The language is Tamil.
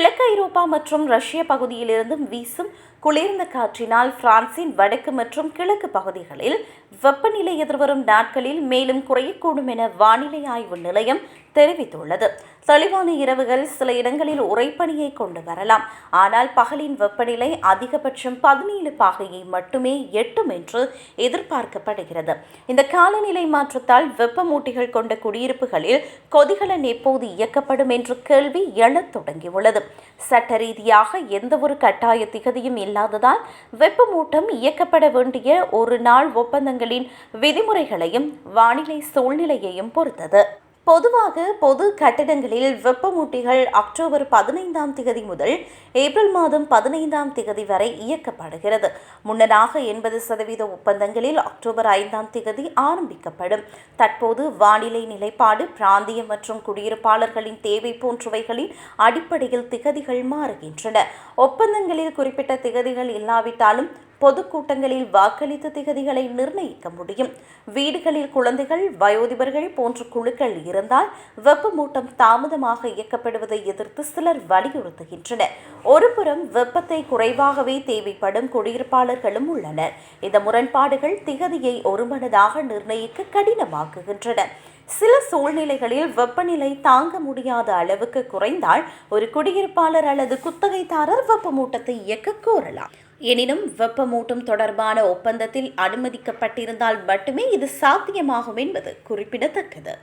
கிழக்கு ஐரோப்பா மற்றும் ரஷ்ய பகுதியிலிருந்தும் வீசும் குளிர்ந்த காற்றினால் பிரான்சின் வடக்கு மற்றும் கிழக்கு பகுதிகளில் வெப்பநிலை எதிர்வரும் நாட்களில் மேலும் குறையக்கூடும் என வானிலை ஆய்வு நிலையம் தெரிவித்துள்ளது. தெளிவான இரவுகள் சில இடங்களில் உறைப்பனியை கொண்டு வரலாம். ஆனால் பகலின் வெப்பநிலை அதிகபட்சம் பதினேழு பாகையை மட்டுமே எட்டும் என்று எதிர்பார்க்கப்படுகிறது. இந்த காலநிலை மாற்றத்தால் வெப்பமூட்டிகள் கொண்ட குடியிருப்புகளில் கொதிகலன் எப்போது இயக்கப்படும் என்ற கேள்வி எழத் தொடங்கியுள்ளது. சட்ட ரீதியாக எந்தவொரு கட்டாய திகதியும் இல்லை இல்லாததால் வெப்பமூட்டம் இயக்கப்பட வேண்டிய ஒரு நாள் ஒப்பந்தங்களின் விதிமுறைகளையும் வானிலை சூழ்நிலையையும் பொறுத்தது. பொதுவாக பொது கட்டிடங்களில் வெப்பமூட்டிகள் அக்டோபர் பதினைந்தாம் திகதி முதல் ஏப்ரல் மாதம் பதினைந்தாம் திகதி வரை இயக்கப்படுகிறது. முன்னதாக எண்பது சதவீத ஒப்பந்தங்களில் அக்டோபர் ஐந்தாம் திகதி ஆரம்பிக்கப்படும். தற்போது வானிலை நிலைப்பாடு பிராந்திய மற்றும் குடியிருப்பாளர்களின் தேவை போன்றவைகளின் அடிப்படையில் திகதிகள் மாறுகின்றன. ஒப்பந்தங்களில் குறிப்பிட்ட திகதிகள் இல்லாவிட்டாலும் பொதுக்கூட்டங்களில் வாக்களித்த திகதிகளை நிர்ணயிக்க முடியும். வீடுகளில் குழந்தைகள் வயோதிபர்கள் போன்ற குழுக்கள் இருந்தால் வெப்பமூட்டம் தாமதமாக இயக்கப்படுவதை எதிர்த்து சிலர் வலியுறுத்துகின்றனர். ஒருபுறம் வெப்பத்தை குறைவாகவே தேவைப்படும் குடியிருப்பாளர்களும் உள்ளனர். இந்த முரண்பாடுகள் திகதியை ஒருமனதாக நிர்ணயிக்க கடினமாக்குகின்றன. சில சூழ்நிலைகளில் வெப்பநிலை தாங்க முடியாத அளவுக்கு குறைந்தால் ஒரு குடியிருப்பாளர் அல்லது குத்தகைதாரர் வெப்பமூட்டத்தை இயக்க கோரலாம். எனினும் வெப்பமூட்டம் தொடர்பான ஒப்பந்தத்தில் அனுமதிக்கப்பட்டிருந்தால் மட்டுமே இது சாத்தியமாகும் என்பது குறிப்பிடத்தக்கது.